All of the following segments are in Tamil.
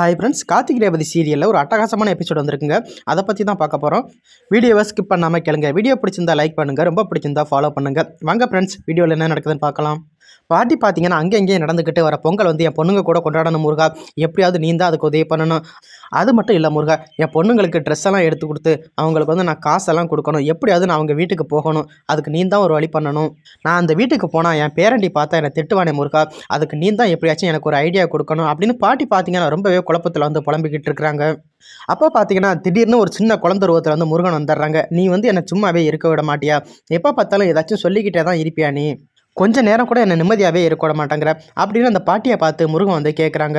ஹாய் ஃப்ரெண்ட்ஸ் கார்த்திக் ரேவதி சீரியலில் ஒரு அட்டகாசமான எபிசோட் வந்திருக்குங்க. அதை பற்றி தான் பார்க்க போகிறோம் வீடியோவை ஸ்கிப் பண்ணாமல் கேளுங்க. வீடியோ பிடிச்சிருந்தா லைக் பண்ணுங்கள் ரொம்ப பிடிச்சிருந்தா ஃபாலோ பண்ணுங்கள் வாங்க ஃப்ரெண்ட்ஸ் வீடியோவில் என்ன நடக்குதுன்னு பார்க்கலாம். பாட்டி பார்த்தீங்கன்னா அங்கே இங்கேயே நடந்துக்கிட்டு வர பொங்கல் வந்து என் பொண்ணுங்க கூட கொண்டாடணும் முருகா. எப்படியாவது நீ தான் அதுக்கு உதவி பண்ணணும். அது மட்டும் இல்லை முருகா என் பொண்ணுங்களுக்கு ட்ரெஸ் எல்லாம் எடுத்து கொடுத்து அவங்களுக்கு வந்து நான் காசெல்லாம் கொடுக்கணும். எப்படியாவது நான் அவங்க வீட்டுக்கு போகணும். அதுக்கு நீ தான் ஒரு வழி பண்ணணும். நான் அந்த வீட்டுக்கு போனால் என் பேரண்டி பார்த்தா என்னை திட்டுவானே முருகா. அதுக்கு நீ தான் எப்படியாச்சும் எனக்கு ஒரு ஐடியா கொடுக்கணும் அப்படின்னு பாட்டி பார்த்தீங்கன்னா ரொம்பவே குழப்பத்தில் வந்து புலம்பிக்கிட்டு இருக்கிறாங்க. அப்போ பார்த்தீங்கன்னா திடீர்னு ஒரு சின்ன குழந்த உருவத்தில் வந்து முருகன் வந்துடுறாங்க. நீ வந்து என்னை சும்மாவே இருக்க விட மாட்டியா? எப்போ பார்த்தாலும் ஏதாச்சும் சொல்லிக்கிட்டே தான் இருப்பியா நீ? கொஞ்ச நேரம் கூட என்னை நிம்மதியாகவே இருக்க மாட்டேங்கிற அப்படின்னு அந்த பாட்டியை பார்த்து முருகன் வந்து கேட்குறாங்க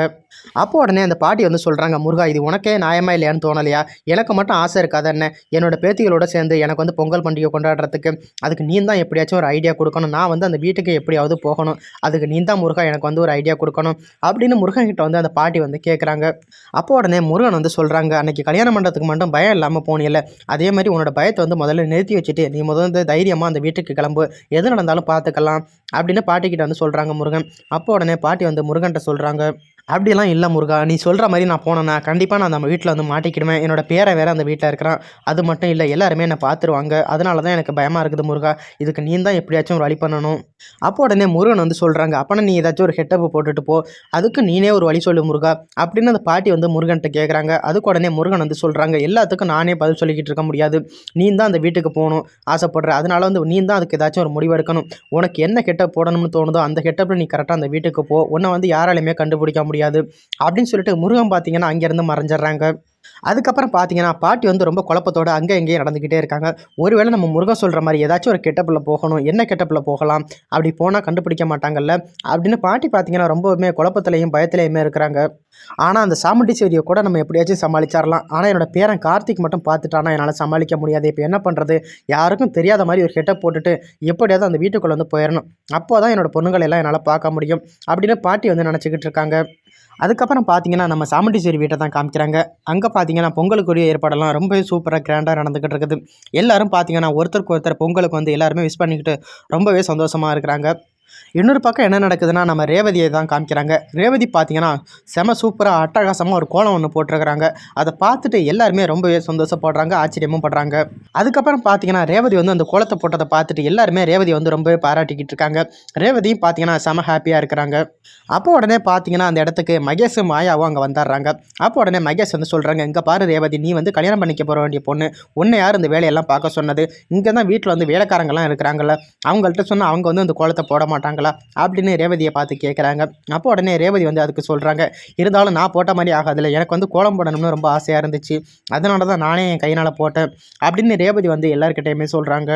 அப்போ உடனே அந்த பாட்டி வந்து சொல்கிறாங்க முருகா இது உனக்கே நியாயமா இல்லையான்னு தோணலையா? எனக்கு மட்டும் ஆசை இருக்காது என்ன? என்னோட பேத்திகளோட சேர்ந்து எனக்கு வந்து பொங்கல் பண்டிகை கொண்டாடுறதுக்கு அதுக்கு நீ தான் எப்படியாச்சும் ஒரு ஐடியா கொடுக்கணும். நான் வந்து அந்த வீட்டுக்கு எப்படியாவது போகணும். அதுக்கு நீ தான் முருகா எனக்கு வந்து ஒரு ஐடியா கொடுக்கணும். அப்படின்னு முருகன் கிட்ட வந்து அந்த பாட்டி வந்து கேட்குறாங்க அப்போ உடனே முருகன் வந்து சொல்கிறாங்க அன்னைக்கு கல்யாண மண்டபத்துக்கு மட்டும் பயம் இல்லாமல் போனியல்ல அதே மாதிரி உன்னோட பயத்தை வந்து முதல்ல நிறுத்தி வச்சுட்டு நீ முதல்ல தைரியமாக அந்த வீட்டுக்கு கிளம்பு. எது நடந்தாலும் பார்த்துக்கலாம். அப்படின்னு பாட்டிக்கிட்ட வந்து சொல்கிறாங்க முருகன். அப்போ உடனே பாட்டி வந்து முருகன்கிட்ட சொல்கிறாங்க அப்படிலாம் இல்லை முருகா. நீ சொல்கிற மாதிரி நான் போனேன்னா கண்டிப்பாக நான் நம்ம வீட்டில் வந்து மாட்டிக்கிடுவேன். என்னோட பேரை வேறு அந்த வீட்டில் இருக்கிறான். அது மட்டும் இல்லை எல்லாருமே என்னை பார்த்துருவாங்க. அதனால தான் எனக்கு பயமாக இருக்குது முருகா. இதுக்கு நீ தான் எப்படியாச்சும் ஒரு வழி பண்ணணும். அப்போ உடனே முருகன் வந்து சொல்கிறாங்க அப்போனா நீ ஏதாச்சும் ஒரு ஹெட்டப் போட்டுட்டு போ. அதுக்கு நீனே ஒரு வழி சொல்லு முருகா. அப்படின்னு அந்த பாட்டி வந்து முருகன்ட்ட கேட்குறாங்க அதுக்கு உடனே முருகன் வந்து சொல்கிறாங்க எல்லாத்துக்கும் நானே பதில் சொல்லிக்கிட்டு இருக்க முடியாது. நீ தான் அந்த வீட்டுக்கு போகணும் ஆசைப்படுற. அதனால வந்து நீ தான் அதுக்கு ஏதாச்சும் ஒரு முடிவு எடுக்கணும். உனக்கு என்ன கெட்டப் போடணும்னு தோணுதோ அந்த கெட்டப்பில் நீ கரெக்டாக அந்த வீட்டுக்கு போ. உன்னை வந்து யாராலையுமே கண்டுபிடிக்க முடியாது. அப்படின்னு சொல்லிட்டு முருகன் பார்த்தீங்கன்னா அங்கேருந்து மறைஞ்சிடுறாங்க. அதுக்கப்புறம் பார்த்தீங்கன்னா பாட்டி வந்து ரொம்ப குழப்பத்தோட அங்கே எங்கேயும் நடந்துக்கிட்டே இருக்காங்க. ஒருவேளை நம்ம முருகன் சொல்கிற மாதிரி ஏதாச்சும் ஒரு கெட்டப்பில் போகணும் என்ன கெட்டப்பில் போகலாம் அப்படி போனால் கண்டுபிடிக்க மாட்டாங்கல்ல அப்படின்னு பாட்டி பார்த்தீங்கன்னா ரொம்பவுமே குழப்பத்திலையும் பயத்திலையுமே இருக்கிறாங்க. ஆனால் அந்த சாமுண்டீஸ்வரியை கூட நம்ம எப்படியாச்சும் சமாளிச்சிடலாம். ஆனால் என்னோட பேரன் கார்த்திக் மட்டும் பார்த்துட்டானா என்னால் சமாளிக்க முடியாது. இப்போ என்ன பண்ணுறது யாருக்கும் தெரியாத மாதிரி ஒரு கெட்டப் போட்டுட்டு எப்படியாவது அந்த வீட்டுக்குள்ளே வந்து போயிடணும். அப்போ தான் என்னோட பொண்ணுங்களை எல்லாம் என்னால் பார்க்க முடியும் அப்படின்னு பாட்டி வந்து நினச்சிக்கிட்டு இருக்காங்க. அதுக்கப்புறம் பார்த்தீங்கன்னா நம்ம சாமுண்டீஸ்வரி வீட்டை தான் காமிக்கிறாங்க. அங்கே பார்த்தீங்கன்னா பொங்கலுக்குரிய ஏற்பாடெல்லாம் ரொம்பவே சூப்பராக கிராண்டாக நடந்துக்கிட்டு இருக்குது. எல்லாரும் பார்த்தீங்கன்னா ஒருத்தருக்கு ஒருத்தர் பொங்கலுக்கு வந்து எல்லாருமே விஷ் பண்ணிக்கிட்டு ரொம்பவே சந்தோஷமாக இருக்கிறாங்க. இன்னொரு பக்கம் என்ன நடக்குதுன்னா நம்ம ரேவதியை தான் காமிக்கிறாங்க. ரேவதி பார்த்தீங்கன்னா செம சூப்பராக அட்டகாசமாக ஒரு கோலம் ஒன்று போட்டிருக்கிறாங்க. அதை பார்த்துட்டு எல்லாருமே ரொம்பவே சந்தோஷப்படுறாங்க ஆச்சரியமும் படுறாங்க. அதுக்கப்புறம் பார்த்தீங்கன்னா ரேவதி வந்து அந்த கோலத்தை போட்டதை பார்த்துட்டு எல்லாருமே ரேவதி வந்து ரொம்பவே பாராட்டிக்கிட்டு இருக்காங்க. ரேவதியும் பார்த்தீங்கன்னா செம ஹாப்பியாக இருக்கிறாங்க. அப்போ உடனே பார்த்தீங்கன்னா அந்த இடத்துக்கு மகேஷும் மாயாவும் அங்கே வந்துடுறாங்க. அப்போ உடனே மகேஷ் வந்து சொல்கிறாங்க இங்கே பாரு ரேவதி நீ வந்து கல்யாணம் பண்ணிக்க போகிற வேண்டிய பொண்ணு. உன்னை யார் இந்த வேலையெல்லாம் பார்க்க சொன்னது? இங்கே தான் வீட்டில் வந்து வேலைக்காரங்கெல்லாம் இருக்கிறாங்கல்ல. அவங்கள்ட்ட சொன்னால் அவங்க வந்து அந்த கோலத்தை போட மாட்டாங்களா? அப்படின்னு ரேவதியை பார்த்து கேட்குறாங்க அப்போ உடனே ரேவதி வந்து அதுக்கு சொல்கிறாங்க இருந்தாலும் நான் போட்ட மாதிரி ஆகாதில்ல. எனக்கு வந்து கோலம் போடணும்னு ரொம்ப ஆசையாக இருந்துச்சு. அதனால தான் நானே என் கையினால் போட்டேன். அப்படின்னு ரேவதி வந்து எல்லாருக்கிட்டையுமே சொல்கிறாங்க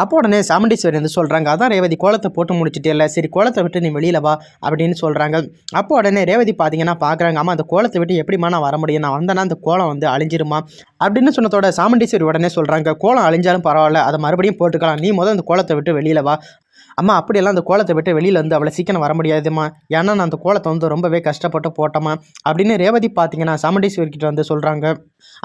அப்போ உடனே சாமுண்டீஸ்வரி வந்து சொல்கிறாங்க அதான் ரேவதி கோலத்தை போட்டு முடிச்சிட்டே இல்லை சரி கோலத்தை விட்டு நீ வெளியில் வா அப்படின்னு சொல்கிறாங்க அப்போ உடனே ரேவதி பார்த்தீங்கன்னா பார்க்குறாங்க ஆமாம் அந்த கோலத்தை விட்டு எப்படிம்மா நான் வர முடியும்? நான் வந்தேன்னா அந்த கோலம் வந்து அழிஞ்சிருமா? அப்படின்னு சொன்னதோட சாமுண்டீஸ்வரி உடனே சொல்கிறாங்க கோலம் அழிஞ்சாலும் பரவாயில்ல. அதை மறுபடியும் போட்டுக்கலாம். நீ முதல் அந்த கோலத்தை விட்டு வெளியில் வா. அம்மா அப்படியெல்லாம் அந்த கோலத்தை விட்டு வெளியில் வந்து அவ்வளோ சீக்கிரம் வர முடியாதும்மா. ஏன்னா நான் அந்த கோலத்தை வந்து ரொம்பவே கஷ்டப்பட்டு போட்டோமா அப்படின்னு ரேவதி பார்த்தீங்கன்னா சாமுண்டீஸ்வரி கிட்ட வந்து சொல்கிறாங்க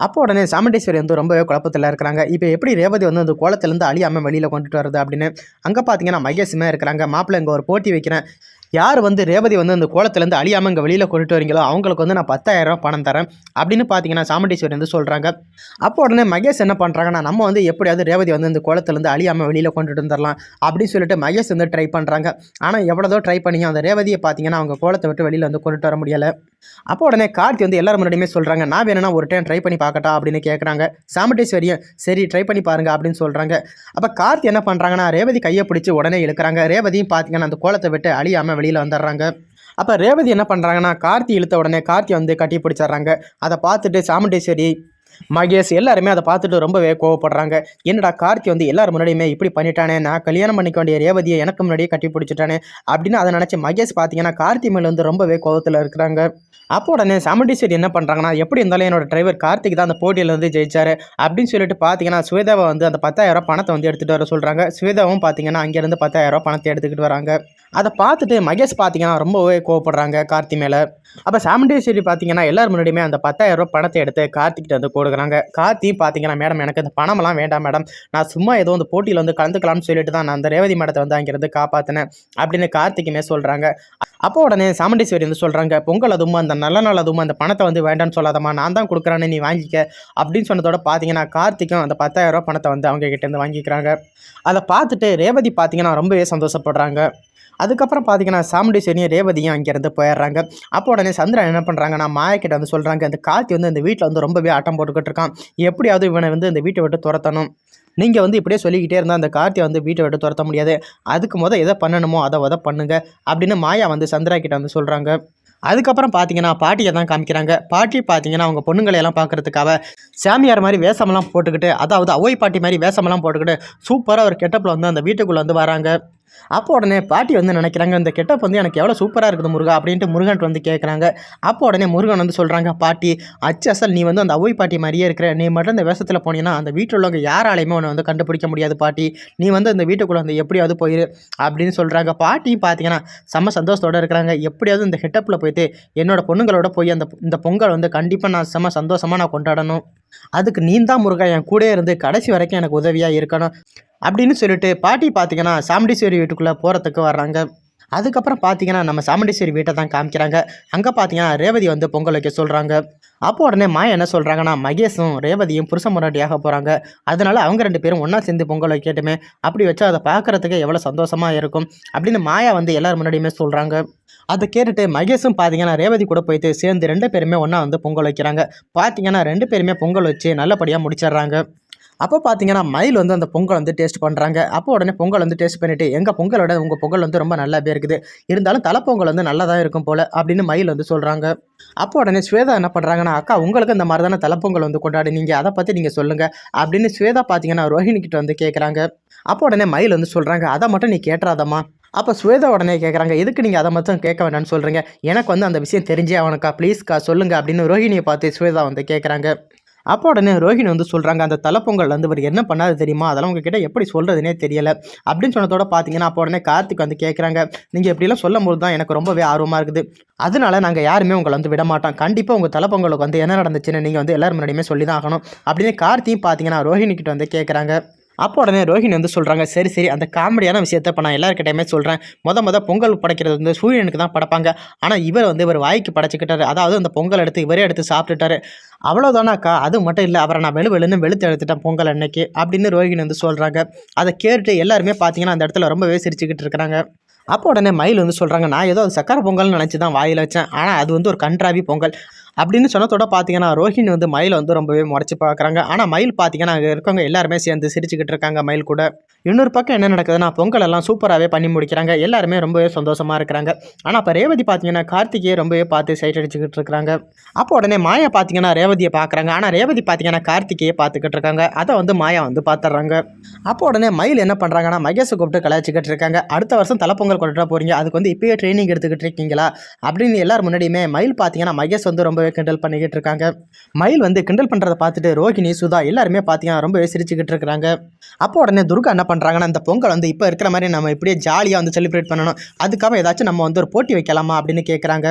அப்போ உடனே சாமுண்டீஸ்வரி வந்து ரொம்பவே குழப்பத்தில் இருக்கிறாங்க. இப்போ எப்படி ரேவதி வந்து அந்த கோலத்துலேருந்து அழியாமல் வெளியில் கொண்டுட்டு வருது அப்படின்னு? அங்கே பார்த்தீங்கன்னா மகேஷுமே இருக்கிறாங்க. மாப்பிள்ளை இங்கே ஒரு போட்டி வைக்கிறேன். யார் வந்து ரேவதி வந்து அந்த கோலத்துலேருந்து அழியாமல் இங்கே வெளியில் கொண்டுட்டு வரீங்களோ அவங்களுக்கு வந்து நான் பத்தாயிரம் பணம் தரேன் அப்படின்னு பார்த்தீங்கன்னா சாமுண்டீஸ்வரி வந்து சொல்கிறாங்க அப்போ உடனே மகேஷ் என்ன பண்ணுறாங்கன்னா நம்ம வந்து எப்படியாவது ரேவதி வந்து இந்த கோலத்துலேருந்து அழியாமல் வெளியில் கொண்டுட்டு வந்துடலாம் அப்படின்னு சொல்லிட்டு மகேஷ் வந்து ட்ரை பண்ணுறாங்க ஆனால் எவ்வளோதோ ட்ரை பண்ணிங்க அந்த ரேவதியை பார்த்தீங்கன்னா அவங்க கோலத்தை விட்டு வெளியில் வந்து கொண்டுட்டு வர முடியலை. அப்போ உடனே கார்த்தி வந்து எல்லாரும் முன்னாடியுமே சொல்கிறாங்க நான் வேணும்னா ஒரு டைம் ட்ரை பண்ணி பார்க்கட்டா அப்படின்னு கேட்குறாங்க சாமுண்டீஸ்வரியும் சரி ட்ரை பண்ணி பாருங்க அப்படின்னு சொல்கிறாங்க அப்போ கார்த்தி என்ன பண்ணுறாங்கன்னா ரேவதி கையை பிடிச்சி உடனே இழுக்கிறாங்க. ரேவதியும் பார்த்தீங்கன்னா அந்த கோலத்தை விட்டு அழியாமல் வெளியில் வந்துடுறாங்க. அப்போ ரேவதி என்ன பண்ணுறாங்கன்னா கார்த்தி இழுத்த உடனே கார்த்தி வந்து கட்டி பிடிச்சிட்றாங்க அதை பார்த்துட்டு சாமுண்டேஸ்வரி மகேஷ் எல்லாருமே அதை பார்த்துட்டு ரொம்பவே கோவப்படுறாங்க. என்னடா கார்த்தி வந்து எல்லாரும் முன்னாடியுமே இப்படி பண்ணிட்டானே? நான் கல்யாணம் பண்ணிக்க வேண்டிய ரேவதியை எனக்கு முன்னாடியே கட்டி பிடிச்சிட்டானே? அப்படின்னு அதை நினச்சி மகேஷ் பார்த்தீங்கன்னா கார்த்தி மேலே வந்து ரொம்பவே கோவத்தில் இருக்கிறாங்க. அப்போ உடனே சாமுண்டீஸ்வரி என்ன பண்ணுறாங்கன்னா எப்படி இருந்தாலும் என்னோட டிரைவர் கார்த்திக் தான் அந்த போட்டியில் வந்து ஜெயிச்சாரு. அப்படின்னு சொல்லிட்டு பார்த்தீங்கன்னா சுவேதாவை வந்து அந்த பத்தாயிரம் பணத்தை வந்து எடுத்துகிட்டு வர சொல்கிறாங்க சுவேதாவும் பார்த்தீங்கன்னா அங்கேருந்து பத்தாயிரம் பணத்தை எடுத்துக்கிட்டு வராங்க. அதை பார்த்துட்டு மகேஷ் பார்த்தீங்கன்னா ரொம்பவே கோவப்படுறாங்க கார்த்தி மேலே. அப்போ சாமுண்டீஸ்வரி பார்த்தீங்கன்னா எல்லாரும் முன்னாடியுமே அந்த பத்தாயிரம் பணத்தை எடுத்து கார்த்திக்கிட்ட வந்து கொடுக்குறாங்க. கார்த்தி பார்த்தீங்கன்னா மேடம் எனக்கு இந்த பணமெல்லாம் வேண்டாம் மேடம். நான் சும்மா ஏதோ அந்த போட்டியில் வந்து கலந்துக்கலாம்னு சொல்லிட்டு தான் நான் அந்த ரேவதி மேடத்தை வந்து அங்கேருந்து காப்பாற்றினேன் அப்படின்னு கார்த்திக்குமே சொல்கிறாங்க அப்போ உடனே சாமுண்டீஸ்வரி வந்து சொல்கிறாங்க பொங்கல் அதுவும் அந்த நல்ல நாள் அதுவும் அந்த பணத்தை வந்து வேண்டாம்னு சொல்லாதம்மா. நான் தான் கொடுக்குறேன்னு நீ வாங்கிக்க அப்படின்னு சொன்னதோட பார்த்தீங்கன்னா கார்த்திக்கும் அந்த 10000 பணத்தை வந்து அவங்க கிட்டேருந்து வாங்கிக்கிறாங்க. அதை பார்த்துட்டு ரேவதி பார்த்தீங்கன்னா ரொம்பவே சந்தோஷப்படுறாங்க. அதுக்கப்புறம் பார்த்தீங்கன்னா சாமுண்டீஸ்வரியும் ரேவதியும் அங்கேருந்து போயிடுறாங்க. அப்போ உடனே சந்திரன் என்ன பண்ணுறாங்கன்னா மாயா வந்து சொல்கிறாங்க இந்த கார்த்தி வந்து இந்த வீட்டில் வந்து ரொம்பவே ஆட்டம் போட்டுக்கிட்டு இருக்கான். எப்படியாவது இவனை வந்து இந்த வீட்டை விட்டு துரத்தணும். நீங்கள் வந்து இப்படியே சொல்லிக்கிட்டே இருந்தால் அந்த கார்த்தியை வந்து வீட்டை விட்டு துரத்த முடியாது. அதுக்கு முத எதை பண்ணணுமோ அதை உத பண்ணுங்க. அப்படின்னு மாயா வந்து சந்திரா கிட்ட வந்து சொல்கிறாங்க அதுக்கப்புறம் பார்த்தீங்கன்னா பாட்டியை தான் காமிக்கிறாங்க. பாட்டி பார்த்தீங்கன்னா அவங்க பொண்ணுங்களை எல்லாம் பார்க்கறதுக்காக சாமியார் மாதிரி வேஷமெல்லாம் போட்டுக்கிட்டு அதாவது அவை பாட்டி மாதிரி வேஷமெல்லாம் போட்டுக்கிட்டு சூப்பராக ஒரு கெட்டப்பில் வந்து அந்த வீட்டுக்குள்ளே வந்து வராங்க. அப்போ உடனே பாட்டி வந்து நினைக்கிறாங்க இந்த கெட்டப் வந்து எனக்கு எவ்வளோ சூப்பராக இருக்குது முருகா அப்படின்ட்டு முருகன் வந்து கேட்குறாங்க அப்போ உடனே முருகன் வந்து சொல்கிறாங்க பாட்டி அச்சு அசல் நீ வந்து அந்த அவை பாட்டி மாதிரியே இருக்கிற. நீ மட்டும் இந்த வேஷத்தில் போனீங்கன்னா அந்த வீட்டில் உள்ளவங்க யாராலையுமே உன்னை வந்து கண்டுபிடிக்க முடியாது பாட்டி. நீ வந்து அந்த வீட்டுக்குள்ளே வந்து எப்படியாவது போயிரு அப்படின்னு சொல்கிறாங்க பாட்டியும் பார்த்தீங்கன்னா செம்ம சந்தோஷத்தோடு இருக்கிறாங்க. எப்படியாவது இந்த ஹெட்டப்பில் போயிட்டு என்னோட பொண்ணுங்களோட போய் அந்த இந்த பொங்கல் வந்து கண்டிப்பாக நான் செம்ம சந்தோஷமாக நான் கொண்டாடணும். அதுக்கு நீ தான் முருகா என் கூடயே இருந்து கடைசி வரைக்கும் எனக்கு உதவியாக இருக்கணும் அப்படின்னு சொல்லிட்டு பாட்டி பார்த்தீங்கன்னா சாமுண்டீஸ்வரி வீட்டுக்குள்ளே போகிறதுக்கு வர்றாங்க. அதுக்கப்புறம் பார்த்தீங்கன்னா நம்ம சாமுண்டீஸ்வரி வீட்டை தான் காமிக்கிறாங்க. அங்கே பார்த்தீங்கன்னா ரேவதி வந்து பொங்கல் வைக்க சொல்கிறாங்க அப்போ உடனே மாயா என்ன சொல்கிறாங்கன்னா மகேஷும் ரேவதியும் புருஷ முன்னாடியாக போகிறாங்க அதனால அவங்க ரெண்டு பேரும் ஒன்றா சேர்ந்து பொங்கல் வைக்கட்டுமே. அப்படி வச்சா அதை பார்க்குறதுக்கு எவ்வளோ சந்தோஷமாக இருக்கும் அப்படின்னு மாயா வந்து எல்லோரும் முன்னாடியுமே சொல்கிறாங்க அதை கேட்டுட்டு மகேஷும் பார்த்தீங்கன்னா ரேவதி கூட போயிட்டு சேர்ந்து ரெண்டு பேருமே ஒன்றா வந்து பொங்கல் வைக்கிறாங்க. பார்த்தீங்கன்னா ரெண்டு பேருமே பொங்கல் வச்சு நல்லபடியாக முடிச்சிடுறாங்க. அப்போ பார்த்தீங்கன்னா மயில் வந்து அந்த பொங்கல் வந்து டேஸ்ட் பண்ணுறாங்க அப்போ உடனே பொங்கல் வந்து டேஸ்ட் பண்ணிவிட்டு எங்கள் பொங்கலோட உங்கள் பொங்கல் வந்து ரொம்ப நல்லாவே இருக்குது. இருந்தாலும் தலைப்பொங்கல் வந்து நல்லா தான் இருக்கும் போல் அப்படின்னு மயில் வந்து சொல்கிறாங்க அப்போ உடனே ஸ்வேதா என்ன பண்ணுறாங்கன்னா அக்கா உங்களுக்கு இந்த மாதிரி தானே தலைப்பொங்கல் வந்து கொண்டாடுனீங்க. அதை பற்றி நீங்கள் சொல்லுங்கள் அப்படின்னு ஸ்வேதா பார்த்தீங்கன்னா ரோஹிணி கிட்ட வந்து கேட்குறாங்க அப்போ உடனே மயில் வந்து சொல்கிறாங்க அதை மட்டும் நீ கேட்டுறாதம்மா. அப்போ ஸ்வேதா உடனே கேட்குறாங்க எதுக்கு நீங்கள் அதை மட்டும் கேட்க வேண்டாம்னு சொல்கிறீங்க எனக்கு வந்து அந்த விஷயம் தெரிஞ்சே அவனுக்கா ப்ளீஸ்க்கா சொல்லுங்கள் அப்படின்னு ரோஹிணியை பார்த்து ஸ்வேதா வந்து கேட்குறாங்க அப்போ உடனே ரோஹிணி வந்து சொல்கிறாங்க அந்த தலைப்பொங்கல் வந்து இவர் என்ன பண்ணாது தெரியுமா? அதெல்லாம் உங்ககிட்ட எப்படி சொல்கிறதுனே தெரியலை. அப்படின்னு சொன்னதோட பார்த்தீங்கன்னா அப்போ உடனே கார்த்திக் வந்து கேட்குறாங்க நீங்கள் இப்படிலாம் சொல்லும் போது தான் எனக்கு ரொம்பவே ஆர்வமாக இருக்குது. அதனால நாங்கள் யாருமே உங்களை வந்து விட மாட்டோம். கண்டிப்பாக உங்கள் தலைப்பொங்கலுக்கு வந்து என்ன நடந்துச்சுன்னு நீங்கள் வந்து எல்லோரும் முன்னாடியுமே சொல்லி தான் ஆகணும். அப்படின்னு கார்த்தியும் பார்த்தீங்கன்னா ரோஹிணி கிட்ட வந்து கேட்குறாங்க அப்போ உடனே ரோஹிணி வந்து சொல்கிறாங்க சரி சரி அந்த காமெடியான விஷயத்த இப்போ நான் எல்லாருக்கிட்டையுமே சொல்கிறேன் முத முத பொங்கல் படைக்கிறது வந்து சூரியனுக்கு தான் படைப்பாங்க. ஆனால் இவர் வந்து இவர் வாய்க்கு படைச்சிக்கிட்டாரு. அதாவது அந்த பொங்கல் எடுத்து இவரே எடுத்து சாப்பிட்டுட்டாரு. அவ்வளோதானாக்கா அது மட்டும் இல்லை அவரை நான் வெளு வெளுன்னு வெளுத்து எடுத்துட்டேன் பொங்கல் அன்னைக்கு அப்படின்னு ரோஹிணி வந்து சொல்கிறாங்க அதை கேட்டுட்டு எல்லாருமே பார்த்தீங்கன்னா அந்த இடத்துல ரொம்பவே சிரிச்சுக்கிட்டு இருக்கிறாங்க. அப்போ உடனே மயில் வந்து சொல்கிறாங்க நான் ஏதோ அது சக்கரை பொங்கல்னு நினச்சி தான் வாயில் வச்சேன். ஆனால் அது வந்து ஒரு கன்றாவி பொங்கல். அப்படின்னு சொன்னதோட பார்த்தீங்கன்னா ரோஹிணி வந்து மயில் வந்து ரொம்பவே முறைச்சி பார்க்குறாங்க ஆனால் மயில் பார்த்தீங்கன்னா அங்கே இருக்கவங்க எல்லாருமே சேர்ந்து சிரிச்சுக்கிட்டு இருக்காங்க மயில் கூட. இன்னொரு பக்கம் என்ன நடக்குதுன்னா பொங்கல் எல்லாம் சூப்பராகவே பண்ணி முடிக்கிறாங்க. எல்லாருமே ரொம்பவே சந்தோஷமாக இருக்கிறாங்க. ஆனால் இப்போ ரேவதி பார்த்தீங்கன்னா கார்த்திகையை ரொம்பவே பார்த்து சைட் அடிச்சுக்கிட்டு இருக்காங்க. அப்போ உடனே மாயா பார்த்தீங்கன்னா ரேவதியை பார்க்குறாங்க ஆனால் ரேவதி பார்த்தீங்கன்னா கார்த்திகையை பார்த்துக்கிட்டு இருக்காங்க. அதை வந்து மாயா வந்து பார்த்துட்றாங்க அப்போ உடனே மயில் என்ன பண்ணுறாங்கன்னா மகேஷை கூப்பிட்டு கலாய்ச்சிக்கிட்டு இருக்காங்க. அடுத்த வருஷம் தலைப்பொங்கல் கொண்டுட்டு போகிறீங்க அதுக்கு வந்து இப்போயே ட்ரைனிங் எடுத்துக்கிட்டு இருக்கீங்களா? அப்படின்னு எல்லார் முன்னாடியுமே மயில் பார்த்தீங்கன்னா மகேஷ் வந்து ரொம்ப ரொம்பவே கிண்டல் பண்ணிக்கிட்டு இருக்காங்க. மயில் வந்து கிண்டல் பண்ணுறதை பார்த்துட்டு ரோஹிணி சுதா எல்லாருமே பார்த்தீங்கன்னா ரொம்பவே சிரிச்சுக்கிட்டு இருக்கிறாங்க. அப்போ உடனே துர்கா என்ன பண்ணுறாங்கன்னா அந்த பொங்கல் வந்து இப்போ இருக்கிற மாதிரி நம்ம இப்படியே ஜாலியாக வந்து செலிப்ரேட் பண்ணணும். அதுக்காக ஏதாச்சும் நம்ம வந்து ஒரு போட்டி வைக்கலாமா அப்படின்னு கேட்குறாங்க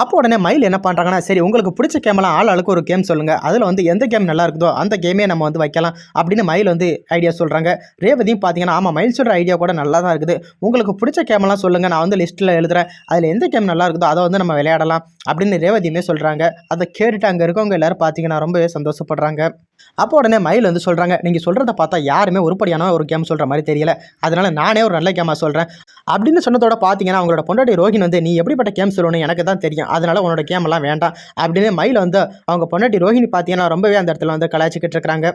அப்போ உடனே மயில் என்ன பண்ணுறாங்கன்னா சரி உங்களுக்கு பிடிச்ச கேமெல்லாம் ஆள் ஆளுக்கு ஒரு கேம் சொல்லுங்கள் அதில் வந்து எந்த கேம் நல்லா இருக்குதோ அந்த கேமே நம்ம வந்து வைக்கலாம் அப்படின்னு மயில் வந்து ஐடியா சொல்கிறாங்க ரேவதியும் பார்த்தீங்கன்னா ஆமாம் மயில் சொல்கிற ஐடியா கூட நல்லா தான் இருக்குது. உங்களுக்கு பிடிச்ச கேமெல்லாம் சொல்லுங்கள் நான் வந்து லிஸ்ட்டில் எழுதுகிறேன் அதில் எந்த கேம் நல்லா இருக்குதோ அதை வந்து நம்ம விளையாடலாம் அப்படின்னு ரேவதியுமே சொல்கிறாங்க அதை கேட்டுட்டு அங்கே இருக்கவங்க எல்லாரும் பார்த்தீங்கன்னா ரொம்பவே சந்தோஷப்படுறாங்க. அப்போ உடனே மயில் வந்து சொல்கிறாங்க நீங்கள் சொல்கிறத பார்த்தா யாருமே உருப்படியான ஒரு கேம் சொல்கிற மாதிரி தெரியல. அதனால் நானே ஒரு நல்ல கேமாக சொல்கிறேன் அப்படின்னு சொன்னதோட பார்த்தீங்கன்னா அவங்களோட பொண்டாட்டி ரோஹின் வந்து நீ எப்படிப்பட்ட கேம் சொல்லணும் எனக்கு தான் தெரியும். அதனால உன்னோட கேமெல்லாம் வேண்டாம் அப்படின்னு மயில் வந்து அவங்க பொண்டாட்டி ரோஹிணி பார்த்தீங்கன்னா ரொம்பவே அந்த இடத்துல வந்து கலாய்ச்சிக்கிட்டு இருக்கிறாங்க.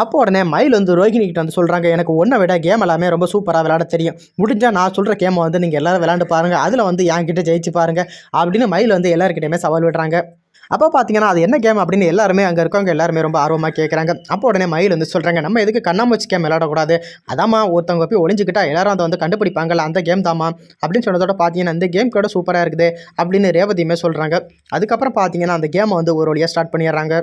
அப்போ உடனே மயில் வந்து ரோஹிணி கிட்ட வந்து சொல்கிறாங்க எனக்கு ஒன்றை விட கேம் எல்லாமே ரொம்ப சூப்பராக விளையாட தெரியும். முடிஞ்சால் நான் சொல்கிற கேமை வந்து நீங்கள் எல்லாரும் விளையாண்டு பாருங்கள் அதில் வந்து என்கிட்ட ஜெயிச்சு பாருங்கள் அப்படின்னு மயில் வந்து எல்லாருக்கிட்டையுமே சவால் விடுறாங்க. அப்போ பார்த்தீங்கன்னா அது என்ன கேம் அப்படின்னு எல்லாருமே அங்கே இருக்கவங்க எல்லாருமே ரொம்ப ஆர்வமாக கேட்குறாங்க அப்போ உடனே மயில் வந்து சொல்கிறாங்க நம்ம எதுக்கு கண்ணாமூச்சி கேம் விளையாடக்கூடாது? அதாம்மா ஒருத்தவங்க போய் ஒளிஞ்சுக்கிட்டா எல்லாரும் அதை வந்து கண்டுபிடிப்பாங்கல்ல அந்த கேம் தாம்மா? அப்படின்னு சொன்னதோட பார்த்தீங்கன்னா இந்த கேம் கூட சூப்பராக இருக்குது அப்படின்னு ரேவதியுமே சொல்கிறாங்க அதுக்கப்புறம் பார்த்தீங்கன்னா அந்த கேமை வந்து ஒரு வழியாக ஸ்டார்ட் பண்ணிடுறாங்க.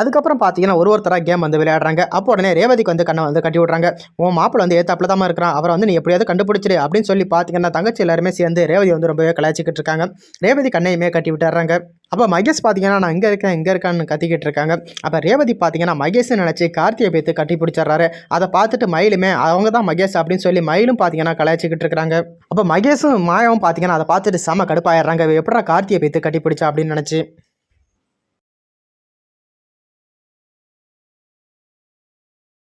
அதுக்கப்புறம் பார்த்தீங்கன்னா ஒரு ஒருத்தராக கேம் வந்து விளையாடுறாங்க. அப்போ உடனே ரேவதிக்கு வந்து கண்ணை வந்து கட்டி விட்றாங்க. உன் மாப்பிள்ள வந்து ஏத்தாப்புல தான் இருக்கிறான். அவரை வந்து நீ எப்படியாவது கண்டுபிடிச்சிரு அப்படின்னு சொல்லி பார்த்தீங்கன்னா தங்கச்சி எல்லாருமே சேர்ந்து ரேவதி வந்து ரொம்பவே கலாய்ச்சிக்கிட்டு இருக்காங்க. ரேவதி கண்ணையுமே கட்டி விட்டுறாங்க. அப்போ மகேஷ் பார்த்தீங்கன்னா நான் இங்கே இருக்கேன் இங்கே இருக்கான்னு கத்திக்கிட்டு இருக்காங்க. அப்போ ரேவதி பார்த்தீங்கன்னா மகேஷை நினச்சி கார்த்தியை பேத்து கட்டி பிடிச்சிடுறாரு. அதை பார்த்துட்டு மயிலுமே அவங்க தான் மகேஷ் அப்படின்னு சொல்லி மயிலும் பார்த்தீங்கன்னா கலாய்ச்சிக்கிட்டு இருக்கிறாங்க அப்போ மகேஷும் மாயாவும் பார்த்தீங்கன்னா அதை பார்த்துட்டு செம கடுப்பாயிடுறாங்க. எப்படா கார்த்தியை பேத்து கட்டி பிடிச்சா அப்படின்னு நினச்சி.